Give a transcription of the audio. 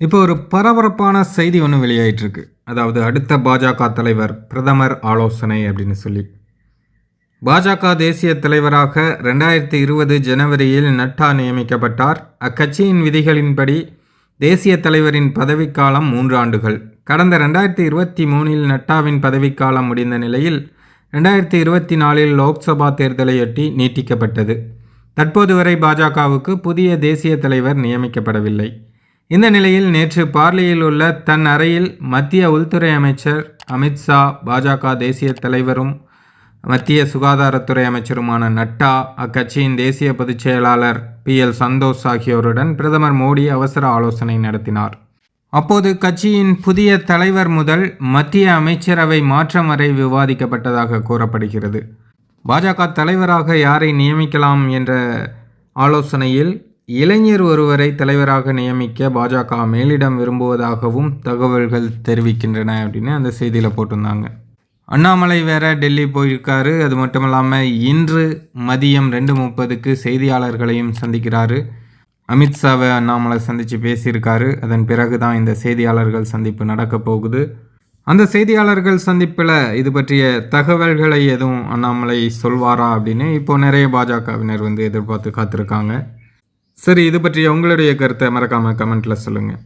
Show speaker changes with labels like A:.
A: இப்போ ஒரு பரபரப்பான செய்தி ஒன்று வெளியாயிட்டிருக்கு. அதாவது அடுத்த பாஜக தலைவர் பிரதமர் ஆலோசனை அப்படின்னு சொல்லி. பாஜக தேசிய தலைவராக ரெண்டாயிரத்தி இருபது ஜனவரியில் நட்டா நியமிக்கப்பட்டார். அக்கட்சியின் விதிகளின்படி தேசிய தலைவரின் பதவிக்காலம் மூன்று ஆண்டுகள். கடந்த ரெண்டாயிரத்தி இருபத்தி மூணில் நட்டாவின் பதவிக்காலம் முடிந்த நிலையில் ரெண்டாயிரத்தி இருபத்தி நாலில் லோக்சபா தேர்தலையொட்டி நீட்டிக்கப்பட்டது. தற்போது வரை பாஜகவுக்கு புதிய தேசிய தலைவர் நியமிக்கப்படவில்லை. இந்த நிலையில் நேற்று பார்லியில் உள்ள தன் அறையில் மத்திய உள்துறை அமைச்சர் அமித்ஷா பாஜக தேசிய தலைவரும் மத்திய சுகாதாரத்துறை அமைச்சருமான நட்டா அக்கட்சியின் தேசிய பொதுச் செயலாளர் பி. எல். சந்தோஷ் ஆகியோருடன் பிரதமர் மோடி அவசர ஆலோசனை நடத்தினார். அப்போது கட்சியின் புதிய தலைவர் முதல் மத்திய அமைச்சரவை மாற்றம் வரை விவாதிக்கப்பட்டதாக கூறப்படுகிறது. பாஜக தலைவராக யாரை நியமிக்கலாம் என்ற ஆலோசனையில் இளைஞர் ஒருவரை தலைவராக நியமிக்க பாஜக மேலிடம் விரும்புவதாகவும் தகவல்கள் தெரிவிக்கின்றன அப்படின்னு அந்த செய்தியில் போட்டிருந்தாங்க. அண்ணாமலை வேற டெல்லி போயிருக்காரு. அது மட்டும் இல்லாமல் இன்று மதியம் ரெண்டு முப்பதுக்கு செய்தியாளர்களையும் சந்திக்கிறாரு. அமித்ஷாவை அண்ணாமலை சந்தித்து பேசியிருக்காரு. அதன் பிறகு தான் இந்த செய்தியாளர்கள் சந்திப்பு நடக்க போகுது. அந்த செய்தியாளர்கள் சந்திப்பில் இது பற்றிய தகவல்களை எதுவும் அண்ணாமலை சொல்வாரா அப்படின்னு இப்போது நிறைய பாஜகவினர் வந்து எதிர்பார்த்து காத்திருக்காங்க. சரி இது பற்றிய உங்களுடைய கருத்தை மறக்காமல் கமெண்ட்டில் சொல்லுங்கள்